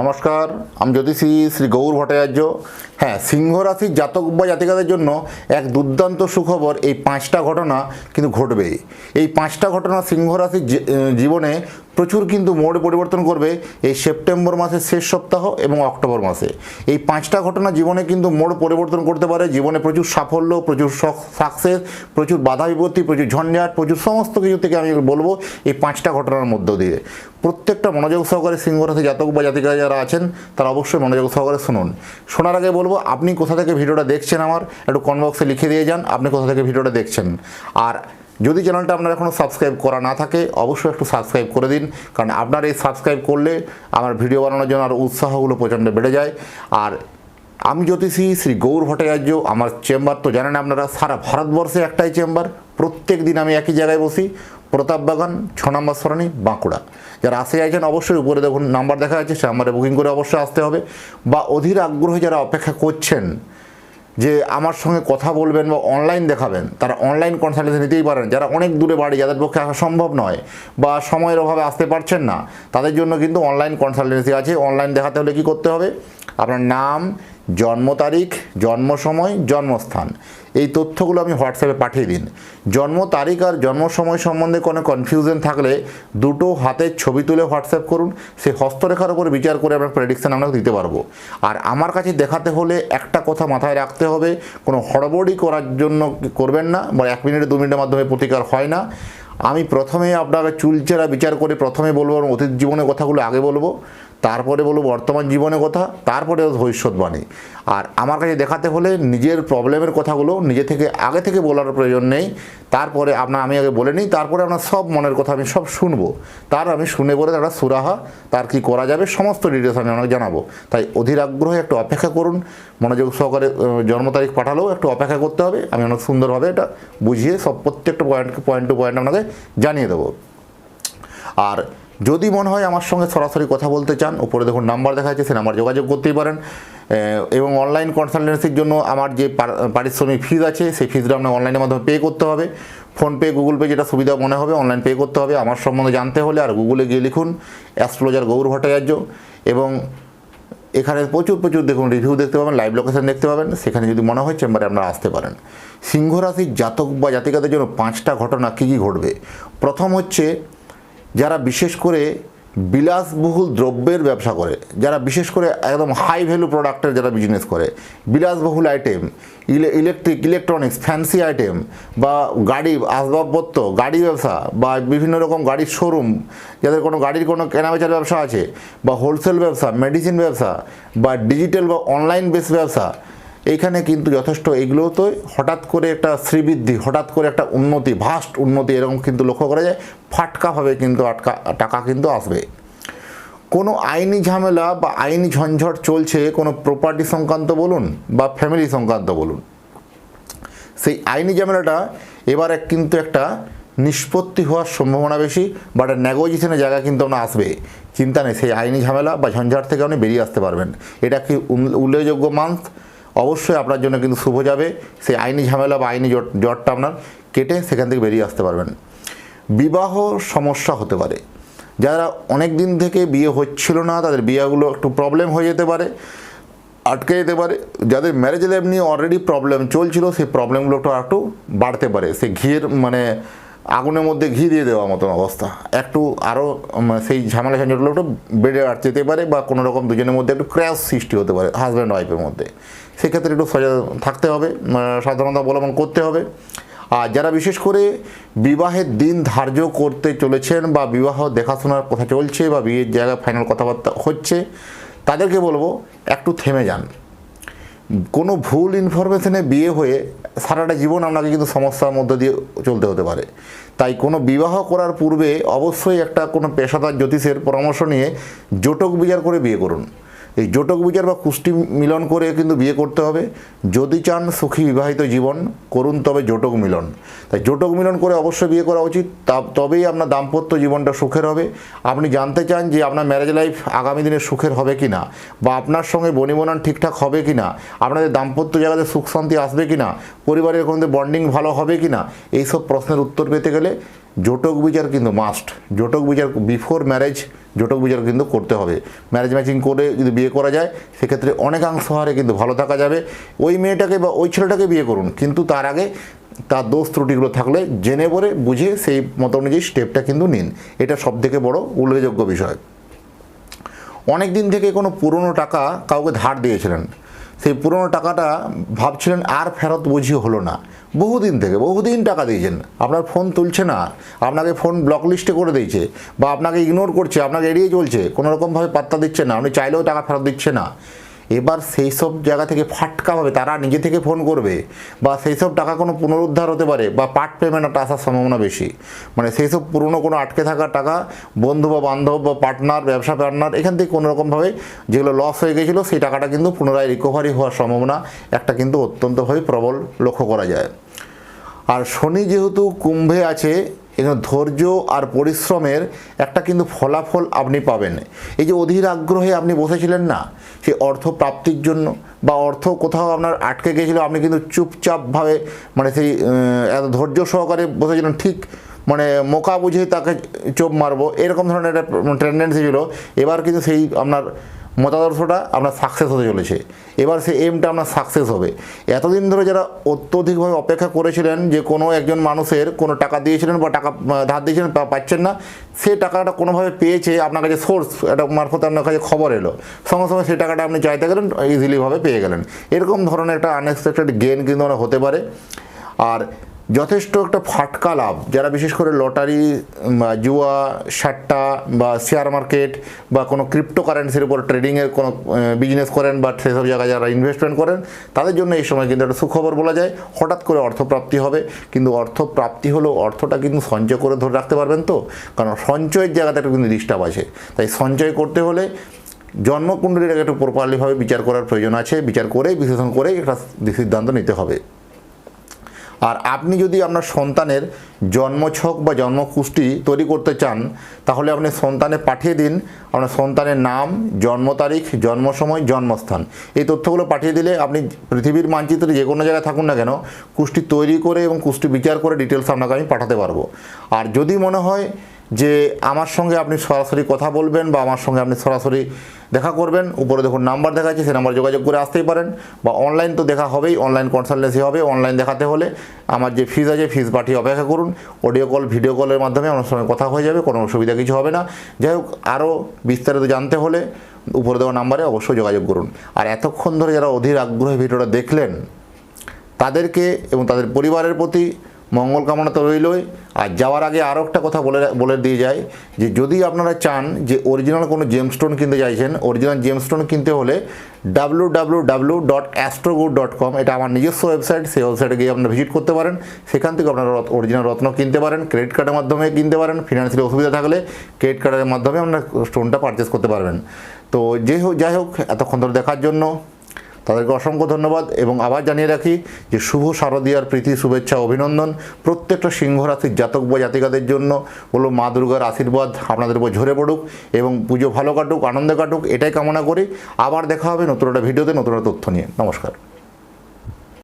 নমস্কার, আমি জ্যোতিষী শ্রী গৌর ভট্টাচার্য। হ্যাঁ সিংহ রাশির জাতক বা জাতিকাদের জন্য এক দুর্দান্ত সুখবর এই পাঁচটা ঘটনা কিন্তু ঘটবেই। এই পাঁচটা ঘটনা সিংহ রাশির জীবনে প্রচুর কিন্তু মোড় পরিবর্তন করবে এই সেপ্টেম্বর মাসের শেষ সপ্তাহ এবং অক্টোবর মাসে। এই পাঁচটা ঘটনা জীবনে কিন্তু মোড় পরিবর্তন করতে পারে। জীবনে প্রচুর সাফল্য, প্রচুর সাকসেস, প্রচুর বাধা বিপত্তি, প্রচুর ঝঞ্ঝাট, প্রচুর সমস্ত কিছু থেকে আমি বলব এই পাঁচটা ঘটনার মধ্য দিয়ে। প্রত্যেকটা মনোযোগ সহকারে সিংহ রাশি জাতক বা জাতিকা যারা আছেন, তারা অবশ্যই মনোযোগ সহকারে শুনুন। শোনার আগে বলব, আপনি কোথা থেকে ভিডিওটা দেখছেন আমার, একটু কমেন্ট বক্সে লিখে দিয়ে যান, আপনি কোথা থেকে ভিডিওটা দেখছেন। আর যদি চ্যানেলটা আপনার এখনও সাবস্ক্রাইব করা না থাকে, অবশ্যই একটু সাবস্ক্রাইব করে দিন, কারণ আপনার এই সাবস্ক্রাইব করলে আমার ভিডিও বানানোর জন্য আরও উৎসাহগুলো প্রচণ্ড বেড়ে যায়। আর আমি জ্যোতিষী শ্রী গৌর ভট্টাচার্য, আমার চেম্বার তো জানেন আপনারা, সারা ভারতবর্ষে একটাই চেম্বার প্রত্যেক দিন আমি একই জায়গায় বসি। প্রতাপ বাগান, ছ নম্বর সরণি, বাঁকুড়া। যারা আসে চাইছেন অবশ্যই উপরে দেখুন নাম্বার দেখা যাচ্ছে, সে নাম্বারে বুকিং করে অবশ্যই আসতে হবে। বা অধীর আগ্রহে যারা অপেক্ষা করছেন, যে আমার সঙ্গে কথা বলবেন বা অনলাইন দেখাবেন, তারা অনলাইন কনসালটেন্সি নিতেই পারেন। যারা অনেক দূরে বাড়ি, যাদের পক্ষে আসা সম্ভব নয় বা সময়ের অভাবে আসতে পারছেন না, তাদের জন্য কিন্তু অনলাইন কনসালটেন্সি আছে। অনলাইন দেখাতে হলে কি করতে হবে? আপনার নাম জন্ম তারিখ, জন্ম সময়, জন্মস্থান। এই তথ্যগুলো আমি হোয়াটসঅ্যাপে পাঠিয়ে দিন। জন্ম তারিখ আর জন্ম সময় সম্বন্ধে কোনো কনফিউশন থাকলে দুটো হাতের ছবি তুলে হোয়াটসঅ্যাপ করুন। সেই হস্তরেখার উপর বিচার করে আমরা প্রেডিকশন আমরা দিতে পারব। আর আমার কাছে দেখাতে হলে একটা কথা মাথায় রাখতে হবে, কোনো হড়বড়ি করার জন্য করবেন না, বা এক মিনিট, দু মিনিটের মাধ্যমে প্রতিকার হয় না। আমি প্রথমে আপনাকে চুলচেরা বিচার করে প্রথমে বলব অতীত জীবনের কথাগুলো আগে বলব। তারপরে বলব বর্তমান জীবনের কথা, তারপরে ভবিষ্যৎবাণী। আর আমার কাছে দেখাতে হলে নিজের প্রবলেমের কথাগুলো নিজে থেকে, আগে থেকে বলার প্রয়োজন নেই। তারপরে আপনার, আমি আগে বলে নিই, তারপরে আপনার সব মনের কথা আমি সব শুনব। তার আমি শুনে বলে একটা সুরাহা, তার কি করা যাবে, সমস্ত ডিটেলস আমি আপনাকে জানাব। তাই অধীর আগ্রহে একটু অপেক্ষা করুন, মনোযোগ সহকারে জন্ম তারিখ পাঠালেও একটু অপেক্ষা করতে হবে। আমি অনেক সুন্দরভাবে এটা বুঝিয়ে সব প্রত্যেকটা পয়েন্ট পয়েন্ট টু পয়েন্ট আপনাকে জানিয়ে দেবো। আর যদি মনে হয় আমার সঙ্গে সরাসরি কথা বলতে চান, উপরে দেখুন নাম্বার দেখা যাচ্ছে সে নাম্বার যোগাযোগ করতেই পারেন। এবং অনলাইন কনসালটেন্সির জন্য আমার যে পারিশ্রমিক ফিজ আছে, সেই ফিজটা আপনার অনলাইনের মাধ্যমে পে করতে হবে। ফোনপে গুগল পে যেটা সুবিধা মনে হবে অনলাইন পে করতে হবে। আমার সম্বন্ধে জানতে হলে আর গুগলে গিয়ে লিখুন অ্যাস্ট্রোলজার গৌর ভট্টাচার্য। এবং এখানে প্রচুর প্রচুর দেখুন রিভিউ দেখতে পাবেন লাইভ লোকেশন দেখতে পাবেন। সেখানে যদি মনে হয় চেম্বারে আপনারা আসতে পারেন। সিংহ রাশির জাতক বা জাতিকাদের জন্য পাঁচটা ঘটনা কী কী ঘটবে? প্রথম হচ্ছে যারা বিশেষ করে বিলাসবহুল দ্রব্যের ব্যবসা করে, যারা বিশেষ করে একদম হাই ভ্যালু প্রোডাক্টের যারা বিজনেস করে, বিলাসবহুল item electric electronics fancy item বা গাড়ি, আসবাবপত্র, গাড়ি ব্যবসা বা বিভিন্ন রকম গাড়ির শোরুম যাদের কোনো গাড়ির কোনো কেনাবেচার ব্যবসা আছে বা হোলসেল ব্যবসা মেডিসিন ব্যবসা বা ডিজিটাল বা অনলাইন বেস ব্যবসা এইখানে কিন্তু যথেষ্ট এগুলোতে হঠাৎ করে একটা শ্রীবৃদ্ধি, হঠাৎ করে একটা উন্নতি ভাস্ট উন্নতি এরকম কিন্তু লক্ষ্য করা যায়। ফাটকাভাবে কিন্তু আটকা, টাকা কিন্তু আসবে। কোনো আইনি ঝামেলা বা আইনি ঝঞ্ঝট চলছে, কোনো প্রপার্টি সংক্রান্ত বলুন বা ফ্যামিলি সংক্রান্ত বলুন। সেই আইনি ঝামেলাটা এবার কিন্তু একটা নিষ্পত্তি হওয়ার সম্ভাবনা বেশি বাট নেগোজিয়েশনের জায়গা কিন্তু আপনার আসবে। চিন্তা নেই, সেই আইনি ঝামেলা বা ঝঞ্ঝাট থেকে আপনি বেরিয়ে আসতে পারবেন। এটা কি উল- উল্লেখযোগ্য মান্থ অবশ্যই আপনার জন্য কিন্তু শুভ যাবে। সেই আইনি ঝামেলা বা আইনি জট জটটা আপনার কেটে সেখান থেকে বেরিয়ে আসতে পারবেন। বিবাহ সমস্যা হতে পারে। যারা অনেক দিন থেকে বিয়ে হচ্ছিল না, তাদের বিয়েগুলো একটু প্রবলেম হয়ে যেতে পারে, আটকে যেতে পারে। যাদের ম্যারেজ লাইফ নিয়ে অলরেডি প্রবলেম চলছিল, সেই প্রবলেমগুলো একটু একটু বাড়তে পারে। সেই ঘিয়ের মানে আগুনের মধ্যে ঘি দিয়ে দেওয়ার মতন অবস্থা। একটু আরও সেই ঝামেলা ঝঞ্ঝাটগুলো একটু বেড়ে আর যেতে পারে বা কোনো রকম দুজনের মধ্যে একটু ক্র্যাশ সৃষ্টি হতে পারে হাজব্যান্ড ওয়াইফের মধ্যে। সেক্ষেত্রে একটু সজাগ থাকতে হবে সাবধানতা অবলম্বন করতে হবে। আর যারা বিশেষ করে বিবাহের দিন ধার্য করতে চলেছেন বা বিবাহ দেখাশোনার কথা চলছে বা বিয়ের জায়গায় ফাইনাল কথাবার্তা হচ্ছে, তাদেরকে বলব একটু থেমে যান। কোনো ভুল ইনফরমেশনে বিয়ে হয়ে সারাটা জীবন আপনাকে কিন্তু সমস্যার মধ্যে দিয়ে চলতে হতে পারে। তাই কোনো বিবাহ করার পূর্বে অবশ্যই একটা কোনো পেশাদার জ্যোতিষের পরামর্শ নিয়ে জোটক বিচার করে বিয়ে করুন। এই জোটক বিচার বা কুষ্টি মিলন করে কিন্তু বিয়ে করতে হবে। যদি চান সুখী বিবাহিত জীবন, করুন তবে জোটক মিলন। তাই জোটক মিলন করে অবশ্যই বিয়ে করা উচিত। তা, তবেই আপনার দাম্পত্য জীবনটা সুখের হবে। আপনি জানতে চান যে আপনার ম্যারেজ লাইফ আগামী দিনে সুখের হবে কি না বা আপনার সঙ্গে বনিবনান ঠিকঠাক হবে কি না আপনাদের দাম্পত্য জায়গাতে সুখ শান্তি আসবে কি না পরিবারের কোনো বন্ডিং ভালো হবে কি না এইসব প্রশ্নের উত্তর পেতে গেলে জোটক বিচার কিন্তু মাস্ট জোটক বিচার বিফোর ম্যারেজ জটক বিচার কিন্তু করতে হবে। ম্যারেজ ম্যাচিং করে যদি বিয়ে করা যায়, সেক্ষেত্রে অনেকাংশ হারে কিন্তু ভালো থাকা যাবে। ওই মেয়েটাকে বা ওই ছেলেটাকে বিয়ে করুন। কিন্তু তার আগে তার দোষ ত্রুটিগুলো থাকলে জেনে পরে বুঝে সেই মতো অনুযায়ী স্টেপটা কিন্তু নিন। এটা সব থেকে বড় উল্লেখযোগ্য বিষয়। অনেক দিন থেকে কোনো পুরনো টাকা কাউকে ধার দিয়েছিলেন। সেই পুরনো টাকাটা ভাবছিলেন আর ফেরত বুঝি হলো না। বহুদিন থেকে, বহুদিন টাকা দিয়েছেন। আপনার ফোন তুলছে না। আপনাকে ফোন ব্লক লিস্টে করে দিয়েছে বা আপনাকে ইগনোর করছে, আপনাকে এড়িয়ে চলছে। কোনো রকমভাবে পাত্তা দিচ্ছে না। আপনি চাইলেও টাকা ফেরত দিচ্ছে না। এবার সেই সব জায়গা থেকে ফাটকা হবে তারা নিজে থেকে ফোন করবে বা সেই সব টাকা কোনো পুনরুদ্ধার হতে পারে বা পার্ট পেমেন্ট আসার সম্ভাবনা বেশি। মানে সেই সব পুরনো কোনো আটকে থাকা টাকা বন্ধু বা বান্ধব বা পার্টনার ব্যবসা পার্টনার এখান থেকে কোনো রকমভাবে যেগুলো লস হয়ে গেছিল, সেই টাকাটা কিন্তু পুনরায় রিকভারি হওয়ার সম্ভাবনা একটা কিন্তু অত্যন্তভাবে প্রবল লক্ষ্য করা যায়। আর শনি যেহেতু কুম্ভে আছে এখানে ধৈর্য আর পরিশ্রমের একটা কিন্তু ফলাফল আপনি পাবেন। এই যে অধীর আগ্রহে আপনি বসেছিলেন না সেই অর্থ প্রাপ্তির জন্য বা অর্থ কোথাও আপনার আটকে গেছিল আপনি কিন্তু চুপচাপভাবে মানে সেই এত ধৈর্য সহকারে বসেছিলেন, ঠিক মানে মোকা বুঝে তাকে চোপ মারবো, এরকম ধরনের একটা টেন্ডেন্সি ছিল। এবার কিন্তু সেই আপনার মতাদর্শটা আপনার সাকসেস হতে চলেছে। এবার সে এমটা আপনার সাকসেস হবে। এতদিন ধরে যারা অত্যধিকভাবে অপেক্ষা করেছিলেন যে কোনো একজন মানুষের কোনো টাকা দিয়েছিলেন বা টাকা ধার দিয়েছিলেন পাচ্ছেন না, সে টাকাটা কোনোভাবে পেয়েছে আপনার কাছে সোর্স একটা মারফত আপনার কাছে খবর এলো। সঙ্গে সঙ্গে সেই টাকাটা আপনি চাইতে গেলেন ইজিলিভাবে পেয়ে গেলেন। এরকম ধরনের একটা আনএক্সপেক্টেড গেন কিন্তু হতে পারে। আর যথেষ্ট একটা ফাটকা লাভ। যারা বিশেষ করে লটারি জুয়া, সাট্টা বা শেয়ার মার্কেট বা কোনো ক্রিপ্টো কারেন্সির উপর ট্রেডিংয়ের কোনো বিজনেস করেন বা সেসব জায়গায় যারা ইনভেস্টমেন্ট করেন, তাদের জন্য এই সময় কিন্তু একটা সুখবর বলা যায়। হঠাৎ করে অর্থপ্রাপ্তি হবে, কিন্তু অর্থপ্রাপ্তি হলেও অর্থটা কিন্তু সঞ্চয় করে ধরে রাখতে পারবেন তো। কারণ সঞ্চয়ের জায়গাতে একটা কিন্তু ডিস্টার্ব আছে। তাই সঞ্চয় করতে হলে জন্মকুণ্ডলীটাকে একটু প্রপারলিভাবে বিচার করার প্রয়োজন আছে। বিচার করেই, বিশ্লেষণ করেই একটা সিদ্ধান্ত নিতে হবে। আর আপনি যদি আপনার সন্তানের জন্মছক বা জন্মকুষ্টি তৈরি করতে চান, তাহলে আপনি সন্তানে পাঠিয়ে দিন। আপনার সন্তানের নাম, জন্ম তারিখ জন্ম সময় জন্মস্থান। এই তথ্যগুলো পাঠিয়ে দিলে আপনি পৃথিবীর মানচিত্রে যে কোনো জায়গায় থাকুন না কেন, কুষ্টি তৈরি করে এবং কুষ্টি বিচার করে ডিটেলস আপনাকে আমি পাঠাতে পারব। আর যদি মনে হয় যে আমার সঙ্গে আপনি সরাসরি কথা বলবেন বা আমার সঙ্গে আপনি সরাসরি দেখা করবেন, উপরে দেখুন নাম্বার দেখা যাচ্ছে সেই নাম্বার যোগাযোগ করে আসতেই পারেন। বা অনলাইন তো দেখা হবেই অনলাইন কনসালটেন্সি হবে অনলাইন দেখাতে হলে আমার যে ফিজ আছে ফিজ পাঠিয়ে অপেক্ষা করুন। অডিও কল ভিডিও কলের মাধ্যমে আমার সঙ্গে কথা হয়ে যাবে, কোনো অসুবিধা কিছু হবে না। যাই হোক আরও বিস্তারিত জানতে হলে উপরে দেওয়া নাম্বারে অবশ্যই যোগাযোগ করুন। আর এতক্ষণ ধরে যারা অধীর আগ্রহে ভিডিওটা দেখলেন, তাদেরকে এবং তাদের পরিবারের প্রতি মঙ্গল কামনা তো রইলই। আর যাওয়ার আগে আরও একটা কথা বলে বলে দিয়ে যায় যে যদি আপনারা চান যে অরিজিনাল কোনো জেমস্টোন কিনতে চাইছেন অরিজিনাল জেমস্টোন কিনতে হলে W W W dot astrogood dot com এটা আমার নিজস্ব ওয়েবসাইট সেই ওয়েবসাইটে গিয়ে আপনারা ভিজিট করতে পারেন। সেখান থেকে আপনারা অরিজিনাল রত্ন কিনতে পারেন ক্রেডিট কার্ডের মাধ্যমে কিনতে পারেন ফিনান্সিয়াল অসুবিধা থাকলে ক্রেডিট কার্ডের মাধ্যমে আপনারা স্টোনটা পারচেস করতে পারবেন। তো যে হোক, যাই হোক, এতক্ষণ ধরে দেখার জন্য। তাদেরকে অসংখ্য ধন্যবাদ এবং আবার জানিয়ে রাখি যে শুভ শারদীয়ার প্রীতি, শুভেচ্ছা, অভিনন্দন প্রত্যেকটা সিংহ রাশির জাতক বা জাতিকাদের জন্য। বলো, মা দুর্গার আশীর্বাদ আপনাদের উপর ঝরে পড়ুক এবং পুজো ভালো কাটুক, আনন্দে কাটুক, এটাই কামনা করি। আবার দেখা হবে নতুন একটা ভিডিওতে, নতুন একটা তথ্য নিয়ে। নমস্কার।